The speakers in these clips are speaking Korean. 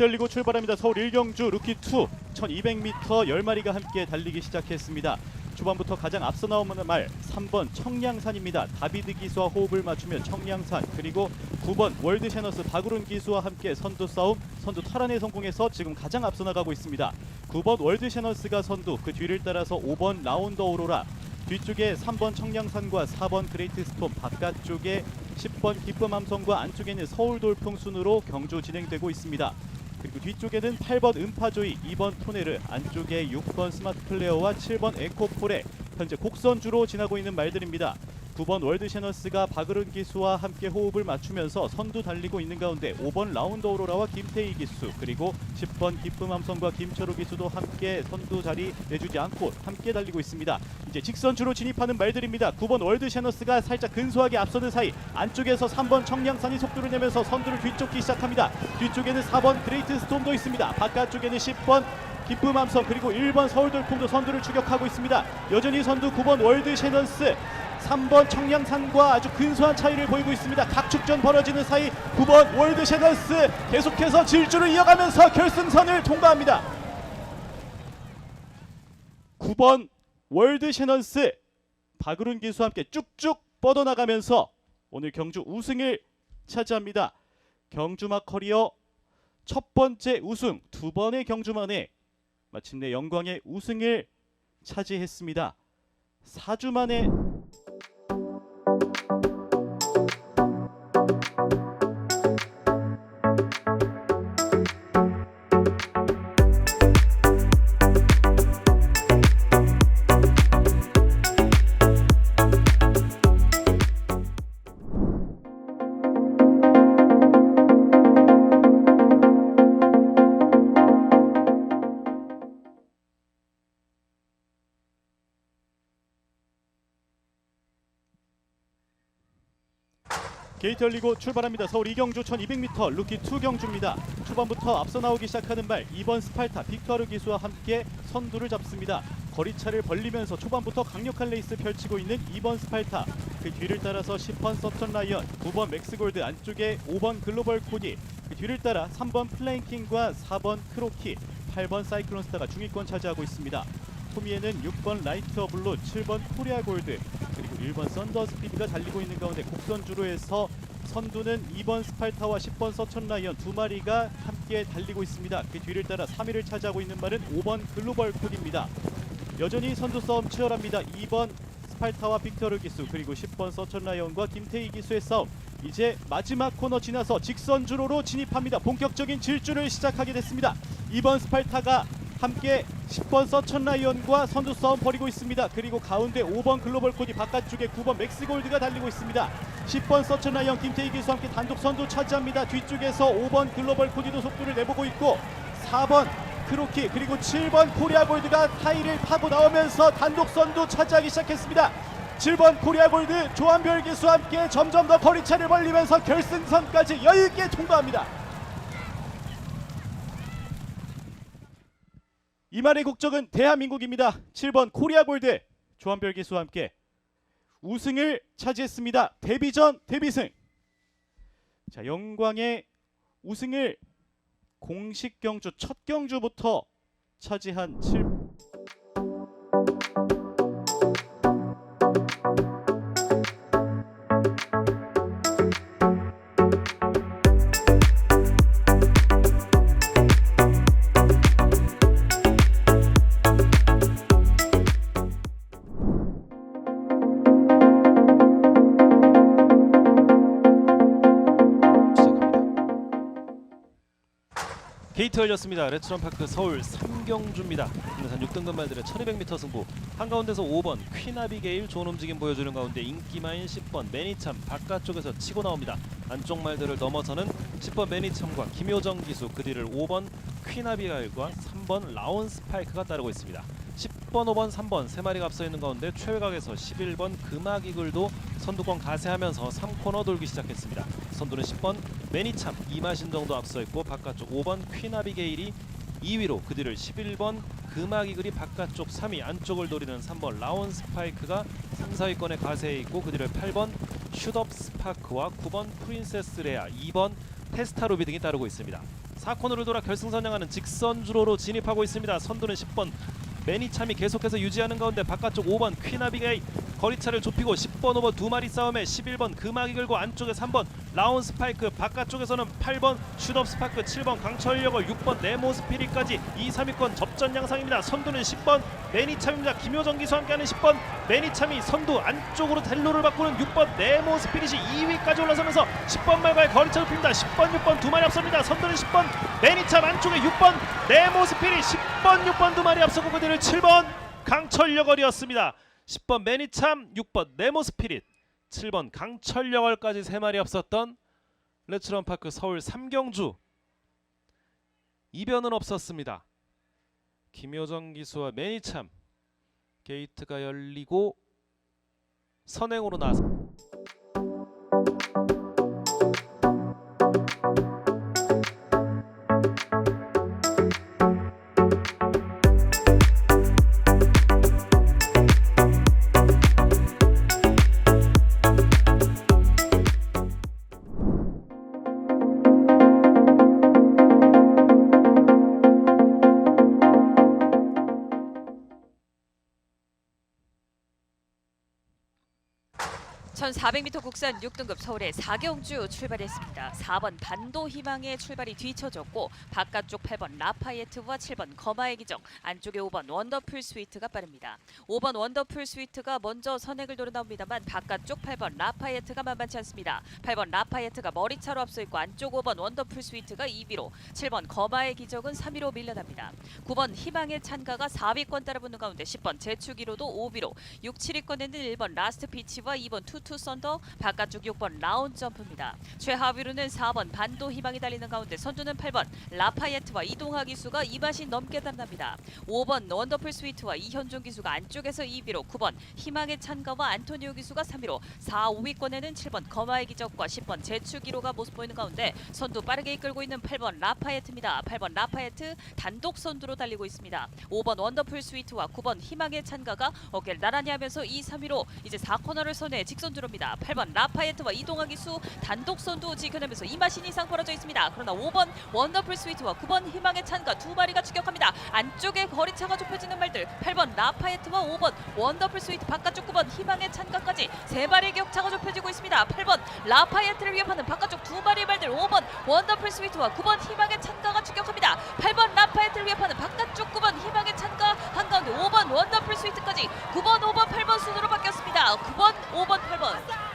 열리고 출발합니다. 서울 1경주 루키 2 1200m 10마리가 함께 달리기 시작했습니다. 초반부터 가장 앞서 나오는 말 3번 청량산입니다. 다비드 기수와 호흡을 맞추며 청량산 그리고 9번 월드 셔너스 박우른 기수와 함께 선두 싸움 선두 탈환에 성공해서 지금 가장 앞서 나가고 있습니다. 9번 월드 셔너스가 선두 그 뒤를 따라서 5번 라운더 오로라 뒤쪽에 3번 청량산과 4번 그레이트 스톰 바깥쪽에 10번 기쁨 함성과 안쪽에는 서울 돌풍 순으로 경주 진행되고 있습니다. 그리고 뒤쪽에는 8번 음파조이, 2번 토네르, 안쪽에 6번 스마트 플레어와 7번 에코폴에 현재 곡선주로 지나고 있는 말들입니다. 9번 월드 셔너스가 박으른 기수와 함께 호흡을 맞추면서 선두 달리고 있는 가운데 5번 라운드 오로라와 김태희 기수 그리고 10번 기쁨 함성과 김철우 기수도 함께 선두 자리 내주지 않고 함께 달리고 있습니다. 이제 직선주로 진입하는 말들입니다. 9번 월드 셔너스가 살짝 근소하게 앞서는 사이 안쪽에서 3번 청량산이 속도를 내면서 선두를 뒤쫓기 시작합니다. 뒤쪽에는 4번 그레이트 스톰도 있습니다. 바깥쪽에는 10번 기쁨 함성 그리고 1번 서울돌풍도 선두를 추격하고 있습니다. 여전히 선두 9번 월드 셔너스 3번 청량산과 아주 근소한 차이를 보이고 있습니다. 각축전 벌어지는 사이 9번 월드 셔너스 계속해서 질주를 이어가면서 결승선을 통과합니다. 9번 월드 셔넌스 박으른 기수와 함께 쭉쭉 뻗어나가면서 오늘 경주 우승을 차지합니다. 경주막 커리어 첫 번째 우승 두 번의 경주 만에 마침내 영광의 우승을 차지했습니다. 4주 만에 열리고 출발합니다. 서울 이경주 1200m 루키 2 경주입니다. 초반부터 앞서 나오기 시작하는 말 2번 스팔타 빅터르 기수와 함께 선두를 잡습니다. 거리차를 벌리면서 초반부터 강력한 레이스 펼치고 있는 2번 스팔타 그 뒤를 따라서 10번 서천 라이언 9번 맥스골드 안쪽에 5번 글로벌 코디 그 뒤를 따라 3번 플랭킹과 4번 크로키 8번 사이클론스타가 중위권 차지하고 있습니다. 토미에는 6번 라이트 어블로 7번 코리아 골드 그리고 1번 썬더 스피드가 달리고 있는 가운데 곡선주로 해서 선두는 2번 스팔타와 10번 서천 라이언 두 마리가 함께 달리고 있습니다. 그 뒤를 따라 3위를 차지하고 있는 말은 5번 글로벌 코디입니다. 여전히 선두 싸움 치열합니다. 2번 스팔타와 빅터르 기수 그리고 10번 서천 라이언과 김태희 기수의 싸움 이제 마지막 코너 지나서 직선 주로로 진입합니다. 본격적인 질주를 시작하게 됐습니다. 2번 스팔타가 함께 10번 서천 라이언과 선두 싸움 벌이고 있습니다. 그리고 가운데 5번 글로벌 코디 바깥쪽에 9번 맥스 골드가 달리고 있습니다. 10번 서천 라이언 김태희 기수와 함께 단독 선두 차지합니다. 뒤쪽에서 5번 글로벌 코디도 속도를 내보고 있고 4번 크로키 그리고 7번 코리아 골드가 타이를 파고 나오면서 단독 선두 차지하기 시작했습니다. 7번 코리아 골드 조한별 기수와 함께 점점 더 거리차를 벌리면서 결승선까지 여유 있게 통과합니다. 이 말의 국적은 대한민국입니다. 7번 코리아 골드 조한별 기수와 함께 우승을 차지했습니다. 데뷔전 데뷔승. 자 영광의 우승을 공식 경주 첫 경주부터 차지한 7. 열렸습니다. 레츠런파크 서울 삼경주입니다. 국내산 6등급 말들의 1200m 승부 한가운데서 5번 퀸아비게일 좋은 움직임 보여주는 가운데 인기마인 10번 매니참 바깥쪽에서 치고 나옵니다. 안쪽 말들을 넘어서는 10번 매니참과 김효정 기수 그 뒤를 5번 퀸아비게일과 3번 라온 스파이크가 따르고 있습니다. 10번, 5번, 3번 세 마리가 앞서 있는 가운데 최외곽에서 11번 금화기글도 선두권 가세하면서 3코너 돌기 시작했습니다. 선두는 10번 매니참 이마신 정도 앞서 있고 바깥쪽 5번 퀸아비게일이 2위로 그 뒤를 11번 금화기글이 바깥쪽 3위 안쪽을 노리는 3번 라온 스파이크가 3, 4위권에 가세해 있고 그 뒤를 8번 슈덥 스파크와 9번 프린세스 레아 2번 테스타로비 등이 따르고 있습니다. 4코너를 돌아 결승선 향하는 직선 주로로 진입하고 있습니다. 선두는 10번 매니참이 계속해서 유지하는 가운데 바깥쪽 5번 퀴나비게이 거리차를 좁히고 10번 5번 두 마리 싸움에 11번 금악이 걸고 안쪽에 3번 라운 스파이크 바깥쪽에서는 8번 슛업 스파크 7번 강철력을 6번 네모 스피릿까지 2, 3위권 접전 양상입니다. 선두는 10번 매니참입니다. 김효정 기수와 함께하는 10번 매니참이 선두 안쪽으로 델로를 바꾸는 6번 네모 스피릿이 2위까지 올라서면서 10번 말과의 거리차 좁힙니다. 10번 6번 두 마리 앞섭니다. 선두는 10번 매니참 안쪽에 6번 네모 스피릿 10번 6번 두 마리 앞서고 그대를 7번 강철력을이었습니다. 10번 매니참 6번 네모 스피릿 7번 강철력을까지 세 마리 앞섰던 레츠런 파크 서울 삼경주 이변은 없었습니다. 김효정 기수와 매니참 게이트가 열리고 선행으로 나서 전 400m 국산 6등급 서울의 4경주 출발했습니다. 4번 반도 희망의 출발이 뒤쳐졌고 바깥쪽 8번 라파예트와 7번 거마의 기적 안쪽에 5번 원더풀 스위트가 빠릅니다. 5번 원더풀 스위트가 먼저 선행을 노려 나옵니다만 바깥쪽 8번 라파예트가 만만치 않습니다. 8번 라파예트가 머리차로 앞서 있고 안쪽 5번 원더풀 스위트가 2위로 7번 거마의 기적은 3위로 밀려납니다. 9번 희망의 찬가가 4위권 따라붙는 가운데 10번 제축이로도 5위로 6, 7위권에는 1번 라스트 피치와 2번 투투 썬더 바깥쪽 6번 라운 점프입니다. 최하위로는 4번 반도 희망이 달리는 가운데 선두는 8번 라파예트와 이동하 기수가 2마신 넘게 담납니다. 5번 원더풀 스위트와 이현종 기수가 안쪽에서 2위로 9번 희망의 찬가와 안토니오 기수가 3위로 4, 5위권에는 7번 거마의 기적과 10번 제축이로가 모습 보이는 가운데 선두 빠르게 이끌고 있는 8번 라파예트입니다. 8번 라파예트 단독 선두로 달리고 있습니다. 5번 원더풀 스위트와 9번 희망의 찬가가 어깨를 나란히 하면서 2, 3위로 이제 4코너를 선해 직선 주로입니다. 8번 라파예트와 이동하 기 수 단독 선두 지켜내면서 2마신 이 상 벌어져 있습니다. 그러나 5번 원더풀 스위트와 9번 희망의 찬가 두 마리가 추격합니다. 안쪽에 거리차가 좁혀지는 말들 8번 라파예트와 5번 원더풀 스위트 바깥쪽 9번 희망의 찬가까지 세 마리 격차가 좁혀지고 있습니다. 8번 라파예트를 위협하는 바깥쪽 두 마리의 말들 5번 원더풀 스위트와 9번 희망의 찬가가 추격합니다. 8번 라파예트를 위협하는 바깥쪽 9번 희망의 찬가 한가운데 5번 원더풀 스위트까지 9번 5번 8번 순으로 바뀌었습니다. 9번 5번 8번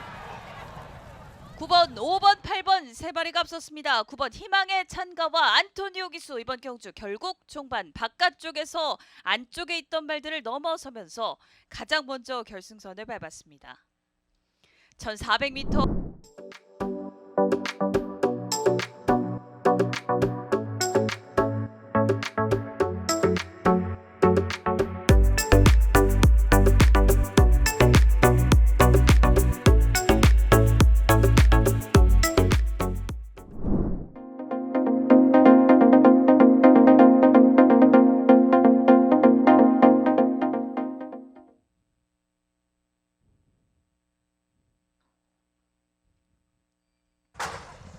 9번, 5번, 8번 세 마리가 앞섰습니다. 9번 희망의 찬가와 안토니오 기수 이번 경주 결국 종반 바깥쪽에서 안쪽에 있던 말들을 넘어서면서 가장 먼저 결승선을 밟았습니다. 1400m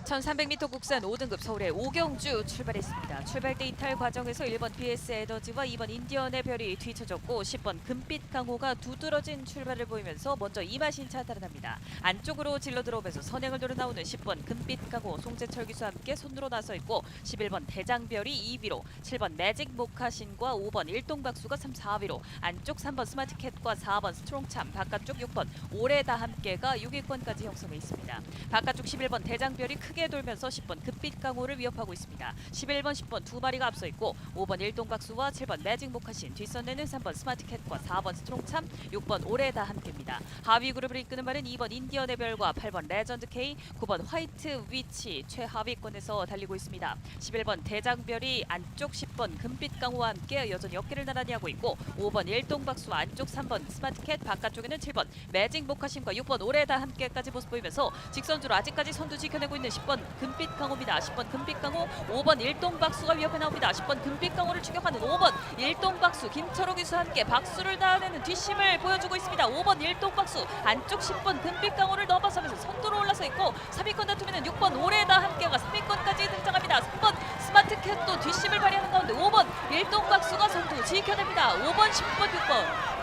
(1300m) 국산 5등급 서울의 오경주 출발했습니다. 출발 때 이탈 과정에서 1번 BS 에너지와 2번 인디언의 별이 뒤쳐졌고 10번 금빛 강호가 두드러진 출발을 보이면서 먼저 이마신차 따라납니다. 안쪽으로 질러 들어오면서 선행을 노려 나오는 10번 금빛 강호 송재철 기수와 함께 손으로 나서 있고 11번 대장별이 2위로 7번 매직 모카신과 5번 일동박수가 3, 4위로 안쪽 3번 스마트캣과 4번 스트롱참 바깥쪽 6번 오레다 함께가 6위권까지 형성해 있습니다. 바깥쪽 11번 대장별이 크게 돌면서 10번 금빛 강호를 위협하고 있습니다. 11번 10번 두 마리가 앞서 있고 5번 일동박수와 7번 매직 모카신 뒷선에는 3번 스마트캣과 4번 스트롱참 6번 오레다 함께입니다. 하위 그룹을 이끄는 말은 2번 인디언의 별과 8번 레전드 K 9번 화이트 위치 최하위권에서 달리고 있습니다. 11번 대장별이 안쪽 10번 금빛 강호와 함께 여전히 어깨를 나란히 하고 있고 5번 일동박수 안쪽 3번 스마트캣 바깥쪽에는 7번 매직 모카신과 6번 오레다 함께까지 모습 보이면서 직선주로 아직까지 선두 지켜내고 있는 10번 금빛 강호입니다. 10번 금빛 강호 5번 일동박수가 위협해 나옵니다. 10번 금빛 강호를 추격하는 5번 일동박수 김철호 기수와 함께 박수를 다하는 뒷심을 보여주고 있습니다. 5번 일동박수 안쪽 10번 금빛 강호를 넘어서면서 선두로 올라서 있고 3위권 다툼에는 6번 오레다 함께가 3위권까지 등장합니다. 3번 스마트캣도 뒷심을 발휘하는 가운데 5번 일동박수가 선두 지켜냅니다. 5번, 10번, 6번.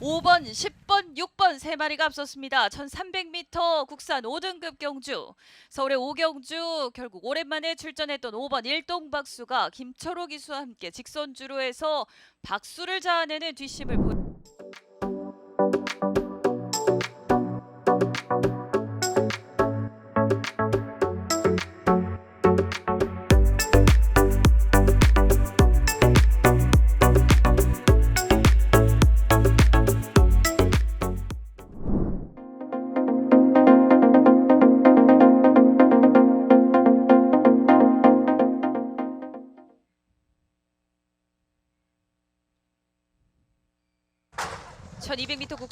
5번, 10번, 6번 세 마리가 앞섰습니다. 1300m 국산 5등급 경주. 서울의 오경주 결국 오랜만에 출전했던 5번 일동박수가 김철호 기수와 함께 직선 주로 해서 박수를 자아내는 뒷심을 보 (1200m)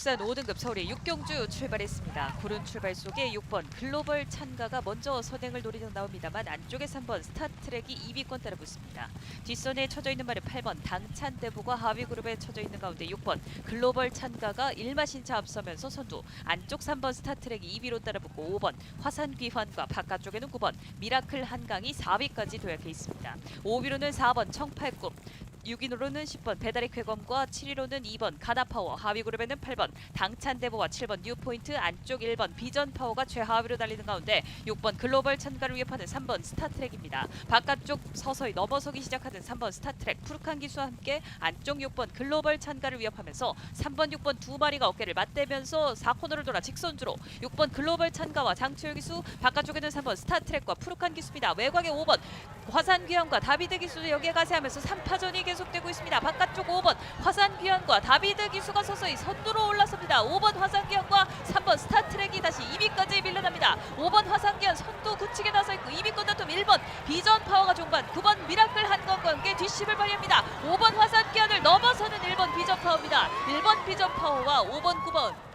국산 5등급 서울의 육경주 출발했습니다. 구른 출발 속에 6번 글로벌 찬가가 먼저 선행을 노리려 나옵니다만 안쪽에 3번 스타트랙이 2위권 따라 붙습니다. 뒷선에 쳐져 있는 말은 8번 당찬대부가 하위 그룹에 쳐져 있는 가운데 6번 글로벌 찬가가 일마신차 앞서면서 선두 안쪽 3번 스타트랙이 2위로 따라붙고 5번 화산귀환과 바깥쪽에는 9번 미라클 한강이 4위까지 도약해 있습니다. 5위로는 4번 청팔꿈 6위로는 10번 배달의 쾌검과 7위로는 2번 가나파워 하위 그룹에는 8번 당찬대보와 7번 뉴포인트 안쪽 1번 비전파워가 최하위로 달리는 가운데 6번 글로벌 찬가를 위협하는 3번 스타트랙입니다. 바깥쪽 서서히 넘어서기 시작하는 3번 스타트랙 푸르칸 기수와 함께 안쪽 6번 글로벌 찬가를 위협하면서 3번 6번 두 마리가 어깨를 맞대면서 4코너를 돌아 직선주로 6번 글로벌 찬가와 장철 기수 바깥쪽에는 3번 스타트랙과 푸르칸 기수입니다. 외곽에 5번 화산귀환과 다비드 기수도 여기에 가세하면서 3파전이 계속 되고 있습니다. 바깥쪽 5번 화산귀환과 다비드 기수가 서서히 선두로 올라섭니다. 5번 화산귀환과 3번 스타트랙이 다시 2위까지 밀려납니다. 5번 화산귀환 선두 굳히게 나서 있고 2위권 다툼 1번 비전 파워가 종반 9번 미라클 한건과 함께 뒷심을 발휘합니다. 5번 화산귀환을 넘어서는 1번 비전 파워입니다. 1번 비전 파워와 5번 9번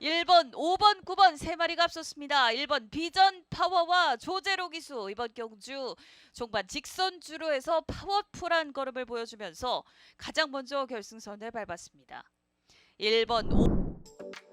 1번, 5번, 9번 세 마리가 앞섰습니다. 1번 비전 파워와 조제로 기수 이번 경주 종반 직선 주로 해서 파워풀한 걸음을 보여주면서 가장 먼저 결승선을 밟았습니다. 1번 5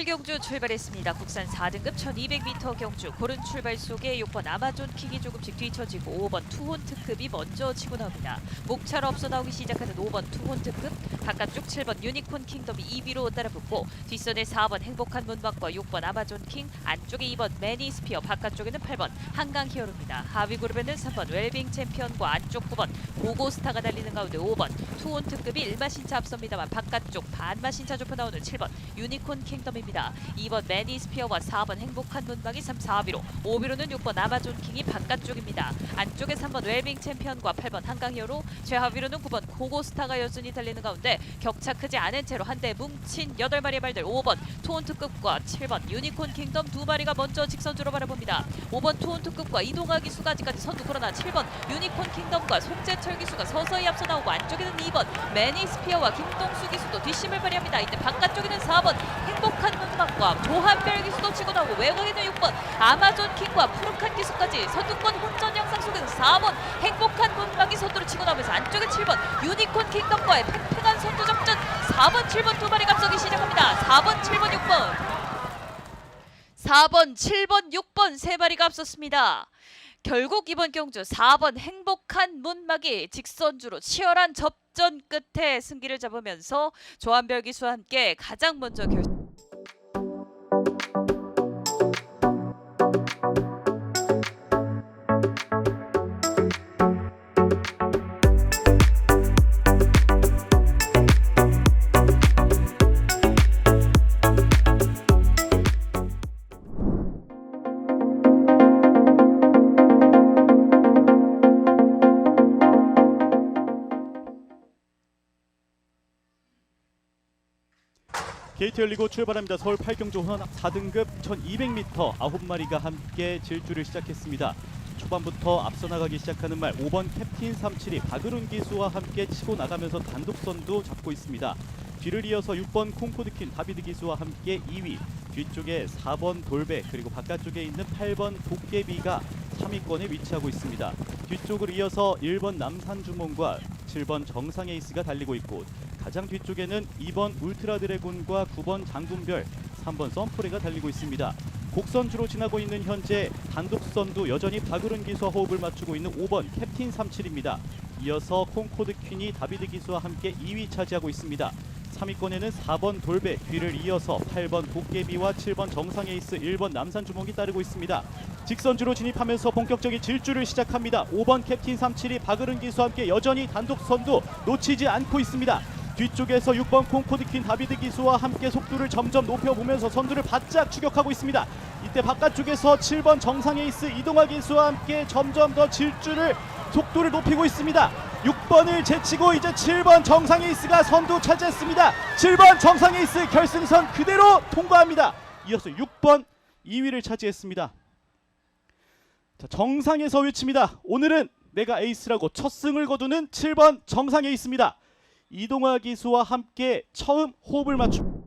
7경주 출발했습니다. 국산 4등급 1200m 경주 고른 출발 속에 6번 아마존 킹이 조금씩 뒤처지고 5번 투혼 특급이 먼저 치고 나옵니다. 목차로 앞서 나오기 시작하는 5번 투혼 특급 바깥쪽 7번 유니콘 킹덤이 2위로 따라붙고 뒷선에 4번 행복한 문박과 6번 아마존 킹 안쪽에 2번 매니 스피어 바깥쪽에는 8번 한강 히어로입니다. 하위 그룹에는 3번 웰빙 챔피언과 안쪽 9번 고고스타가 달리는 가운데 5번 투혼 특급이 일마 신차 앞섭니다만 바깥쪽 반마 신차 좁혀 나오는 7번 유니콘 킹덤입니다. 2번 매니 스피어와 4번 행복한 문방이 3, 4위로 5위로는 6번 아마존 킹이 바깥쪽입니다. 안쪽에 3번 웰빙 챔피언과 8번 한강 히어로 최하위로는 9번 고고스타가 여전히 달리는 가운데 격차 크지 않은 채로 한 대 뭉친 8마리의 말들 5번 투혼 특급과 7번 유니콘 킹덤 두 마리가 먼저 직선주로 바라봅니다. 5번 투혼 특급과 이동하 기수까지까지 선두 그러나 7번 유니콘 킹덤과 송재철 기수가 서서히 앞서 나오고 안쪽에는 2번 매니 스피어와 김동수 기수도 뒷심을 발휘합니다. 이때 바깥쪽에는 4번 행복 한 문막과 조한별 기수도 치고 나오고 외곽에는 6번 아마존 킹과 푸르칸 기수까지 선두권 혼전 영상 속에서 4번 행복한 문막이 선두를 치고 나오면서 안쪽에 7번 유니콘 킹덤과의 팽팽한 선두 접전 4번 7번 두 마리가 앞서기 시작합니다. 4번 7번 6번 4번 7번 6번 세 마리가 앞섰습니다. 결국 이번 경주 4번 행복한 문막이 직선주로 치열한 접전 끝에 승기를 잡으면서 조한별 기수와 함께 가장 먼저 결 thank you 게이트 열리고 출발합니다. 서울 8경주 호남 4등급 1200m 9마리가 함께 질주를 시작했습니다. 초반부터 앞서 나가기 시작하는 말 5번 캡틴 37이 박으룬 기수와 함께 치고 나가면서 단독 선두 잡고 있습니다. 뒤를 이어서 6번 콩코드킨 다비드 기수와 함께 2위 뒤쪽에 4번 돌배 그리고 바깥쪽에 있는 8번 도깨비가 3위권에 위치하고 있습니다. 뒤쪽을 이어서 1번 남산주몽과 7번 정상에이스가 달리고 있고 가장 뒤쪽에는 2번 울트라 드래곤과 9번 장군별 3번 썬프레가 달리고 있습니다. 곡선 주로 지나고 있는 현재 단독 선두 여전히 박으른 기수와 호흡을 맞추고 있는 5번 캡틴 37입니다. 이어서 콩코드 퀸이 다비드 기수와 함께 2위 차지하고 있습니다. 3위권에는 4번 돌배 뒤를 이어서 8번 도깨비와 7번 정상에이스 1번 남산주몽이 따르고 있습니다. 직선주로 진입하면서 본격적인 질주를 시작합니다. 5번 캡틴 37이 박으른 기수와 함께 여전히 단독 선두 놓치지 않고 있습니다. 뒤쪽에서 6번 콩코드킨 다비드 기수와 함께 속도를 점점 높여보면서 선두를 바짝 추격하고 있습니다. 이때 바깥쪽에서 7번 정상에이스 이동화 기수와 함께 점점 더 질주를 속도를 높이고 있습니다. 6번을 제치고 이제 7번 정상에이스가 선두 차지했습니다. 7번 정상에이스 결승선 그대로 통과합니다. 이어서 6번 2위를 차지했습니다. 자, 정상에서 외칩니다. 오늘은 내가 에이스라고 첫 승을 거두는 7번 정상 에이스입니다. 이동화 기수와 함께 처음 호흡을. 게이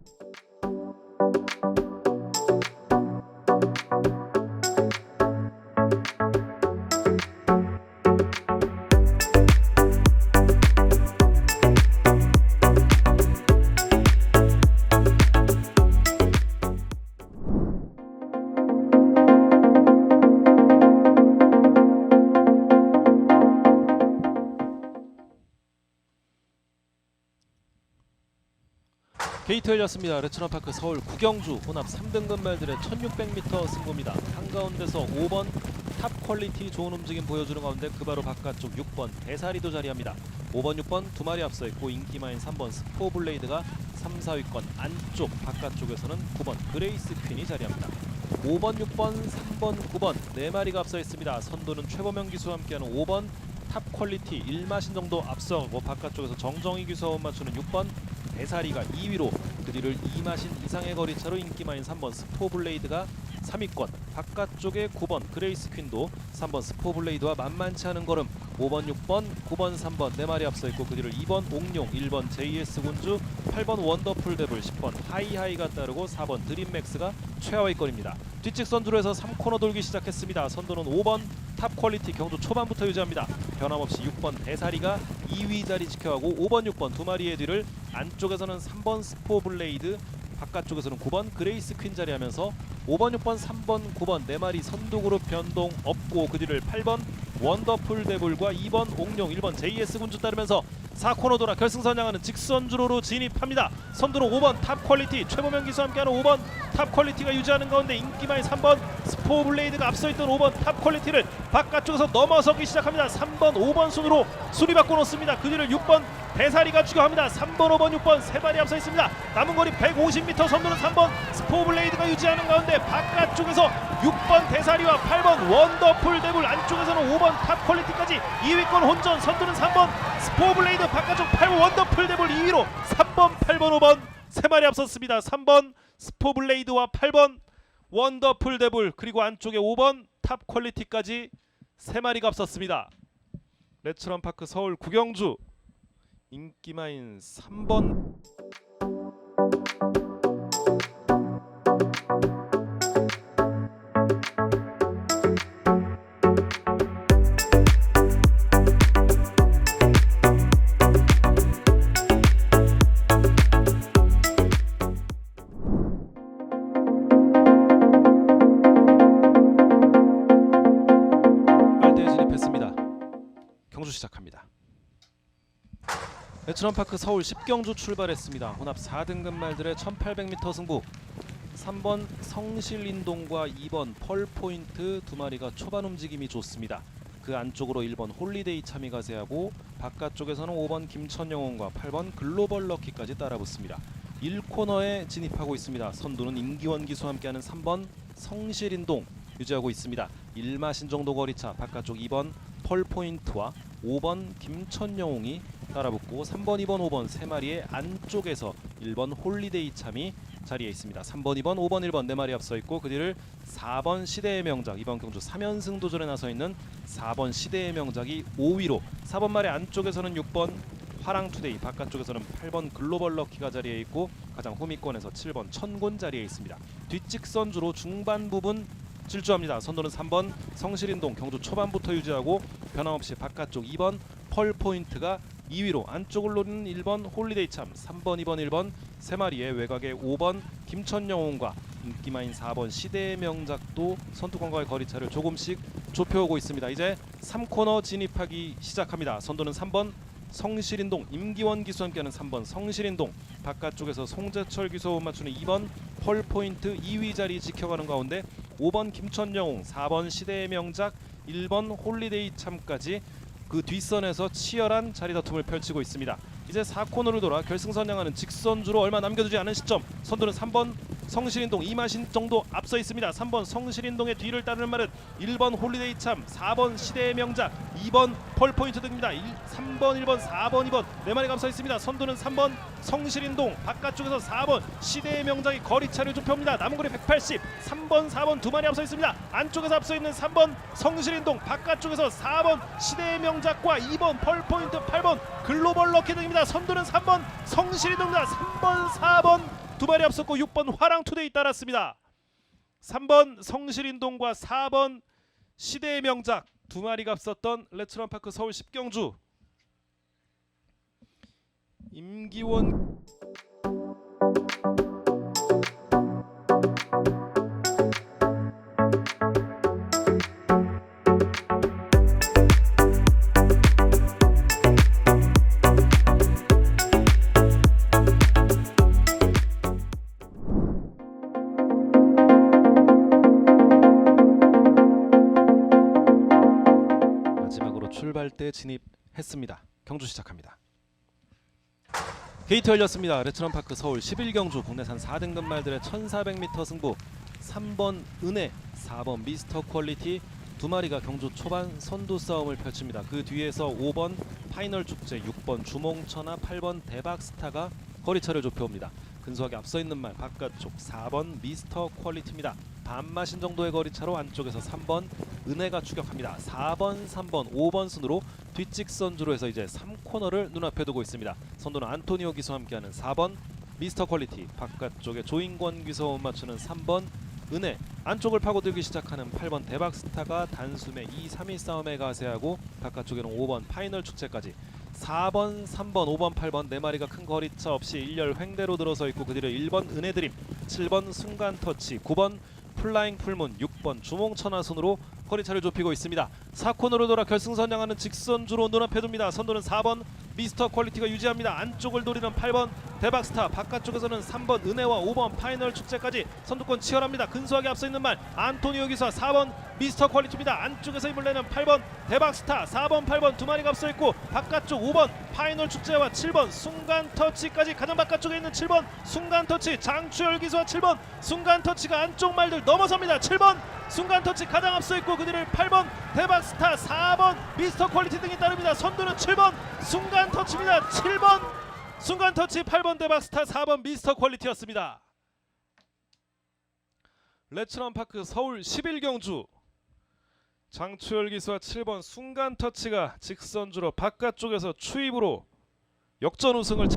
열렸습니다. 레츠런파크 서울 구경주 혼합 3등급 말들의 1600m 승부입니다. 한가운데서 5번 탑 퀄리티 좋은 움직임 보여주는 가운데 그 바로 바깥쪽 6번 대사리도 자리합니다. 5번, 6번 두 마리 앞서 있고 인기마인 3번 스포블레이드가 3, 4위권 안쪽 바깥쪽에서는 9번 그레이스 퀸이 자리합니다. 5번, 6번, 3번, 9번 네 마리가 앞서 있습니다. 선두는 최범영 기수와 함께하는 5번 탑 퀄리티 1마신 정도 앞서고 바깥쪽에서 정정희 기수와 맞추는 6번 대사리가 2위로 그 뒤를 2마신 이상의 거리 차로 인기마인 3번 스포블레이드가 3위권 바깥쪽에 9번 그레이스 퀸도 3번 스포블레이드와 만만치 않은 걸음 5번 6번 9번 3번 네 마리 앞서 있고 그 뒤를 2번 옥룡 1번 JS 군주 8번 원더풀 데블 10번 하이하이가 따르고 4번 드림맥스가 최하위권입니다. 뒷직 선두로 해서 3코너 돌기 시작했습니다. 선두는 5번 탑 퀄리티 경주 초반부터 유지합니다 변함없이 6번 대사리가 2위 자리 지켜가고 5번 6번 두 마리의 뒤를 안쪽에서는 3번 스포블레이드 바깥쪽에서는 9번 그레이스 퀸 자리하면서 5번 6번 3번 9번 네 마리 선두 그룹 변동 없고 그 뒤를 8번 원더풀 데블과 2번 옥룡 1번 JS 군주 따르면서 4코너 돌아 결승선 향하는 직선주로로 진입합니다. 선두는 5번 탑 퀄리티 최보명 기수와 함께하는 5번 탑 퀄리티가 유지하는 가운데 인기마의 3번 스포블레이드가 앞서 있던 5번 탑 퀄리티를 바깥쪽에서 넘어서기 시작합니다. 3번 5번 순으로 순위 바꿔 놓습니다. 그 뒤를 6번 대사리가 추격합니다. 3번 5번 6번 세 마리 앞서 있습니다. 남은 거리 150m 선두는 3번 스포블레이드가 유지하는 가운데 바깥쪽에서 6번 대사리와 8번 원더풀 데블 안쪽에서는 5번 탑 퀄리티까지 2위권 혼전 선두는 3번 스포블레이드 바깥쪽 8번 원더풀 데블 2위로 3번 8번 5번 세 마리 앞섰습니다. 3번 스포블레이드와 8번 원더풀 데블 그리고 안쪽에 5번 탑 퀄리티까지 세 마리가 앞섰습니다. 레츠런 파크 서울 구경주 인기마인 3번 레츠런파크 서울 10경주 출발했습니다. 혼합 4등급 말들의 1800m 승부 3번 성실인동과 2번 펄포인트 두 마리가 초반 움직임이 좋습니다. 그 안쪽으로 1번 홀리데이 참이 가 세하고 바깥쪽에서는 5번 김천영원과 8번 글로벌 럭키까지 따라붙습니다. 1코너에 진입하고 있습니다. 선두는 임기원 기수와 함께하는 3번 성실인동 유지하고 있습니다. 1마 신 정도 거리차 바깥쪽 2번 펄포인트와 5번 김천영웅이 따라붙고 3번, 2번, 5번 세 마리의 안쪽에서 1번 홀리데이 참이 자리에 있습니다. 3번, 2번, 5번, 1번 네 마리 앞서 있고 그 뒤를 4번 시대의 명작 이번 경주 3연승 도전에 나서 있는 4번 시대의 명작이 5위로 4번 말의 안쪽에서는 6번 화랑투데이 바깥쪽에서는 8번 글로벌 럭키가 자리에 있고 가장 후미권에서 7번 천곤 자리에 있습니다. 뒷직선 주로 중반 부분 질주합니다. 선도는 3번 성실인동 경주 초반부터 유지하고 변함없이 바깥쪽 2번 펄 포인트가 2위로 안쪽을 노리는 1번 홀리데이 참 3번 2번 1번 세 마리의 외곽의 5번 김천영웅과 인기마인 4번 시대의 명작도 선두권과의 거리차를 조금씩 좁혀오고 있습니다. 이제 3코너 진입하기 시작합니다. 선도는 3번 성실인동 임기원 기수 함께하는 3번 성실인동 바깥쪽에서 송재철 기수 맞추는 2번 펄 포인트 2위 자리 지켜가는 가운데 5번 김천영웅 4번 시대의 명작 1번 홀리데이 참까지 그 뒷선에서 치열한 자리 다툼을 펼치고 있습니다. 이제 4코너를 돌아 결승선 향하는 직선주로 얼마 남겨두지 않은 시점 선두는 3번 성실인동 이마신 정도 앞서 있습니다. 3번 성실인동의 뒤를 따르는 말은 1번 홀리데이 참 4번 시대의 명작 2번 펄포인트 등입니다. 1, 3번 1번 4번 2번 네 마리가 앞서 있습니다. 선두는 3번 성실인동 바깥쪽에서 4번 시대의 명작이 거리차를 좁혀옵니다. 남은 거리 180 3번 4번 두 마리 앞서 있습니다. 안쪽에서 앞서 있는 3번 성실인동 바깥쪽에서 4번 시대의 명작과 2번 펄포인트 8번 글로벌 럭키 등입니다. 선두는 3번 성실인동입니다. 3번 4번 두 마리 앞섰고 6번 화랑투데이 따랐습니다. 3번 성실인동과 4번 시대의 명작 두 마리가 앞섰던 레츠런파크 서울 10경주 임기원 출발대 진입했습니다. 경주 시작합니다. 게이트 열렸습니다. 레츠런파크 서울 11경주 국내산 4등급 말들의 1400m 승부 3번 은혜, 4번 미스터 퀄리티 두 마리가 경주 초반 선두 싸움을 펼칩니다. 그 뒤에서 5번 파이널 축제, 6번 주몽천하, 8번 대박스타가 거리차를 좁혀옵니다. 근소하게 앞서 있는 말 바깥쪽 4번 미스터 퀄리티입니다. 반마신 정도의 거리 차로 안쪽에서 3번 은혜가 추격합니다. 4번, 3번, 5번 순으로 뒷직선주로 해서 이제 3코너를 눈앞에 두고 있습니다. 선두는 안토니오 기수와 함께하는 4번 미스터 퀄리티 바깥쪽에 조인권 기수와 맞추는 3번 은혜 안쪽을 파고들기 시작하는 8번 대박스타가 단숨에 2, 3위 싸움에 가세하고 바깥쪽에는 5번 파이널 축제까지 4번, 3번, 5번, 8번 네 마리가 큰 거리차 없이 일렬 횡대로 들어서 있고 그 뒤로 1번 은혜드림, 7번 순간 터치, 9번 플라잉 풀문, 6번 주몽천하 순으로 거리차를 좁히고 있습니다. 4코너로 돌아 결승선 향하는 직선주로 눈앞에 둡니다. 선두는 4번 미스터 퀄리티가 유지합니다. 안쪽을 노리는 8번 대박스타, 바깥쪽에서는 3번 은혜와 5번 파이널 축제까지 선두권 치열합니다. 근소하게 앞서 있는 말 안토니오 기사 4번 미스터 퀄리티입니다. 안쪽에서 힘을 내는 8번 대박스타, 4번, 8번 두 마리가 앞서 있고 바깥쪽 5번 파이널 축제와 7번 순간 터치까지 가장 바깥쪽에 있는 7번 순간 터치 장추열 기수와 7번 순간 터치가 안쪽 말들 넘어섭니다. 7번 순간 터치 가장 앞서 있고 그 뒤를 8번 대박스타 4번 미스터 퀄리티 등이 따릅니다. 선두는 7번 순간 터치입니다. 7번 순간 터치 8번 대박스타 4번 미스터 퀄리티였습니다. 레츠런 파크 서울 11경주 장추열 기수와 7번 순간 터치가 직선주로 바깥쪽에서 추입으로 역전 우승을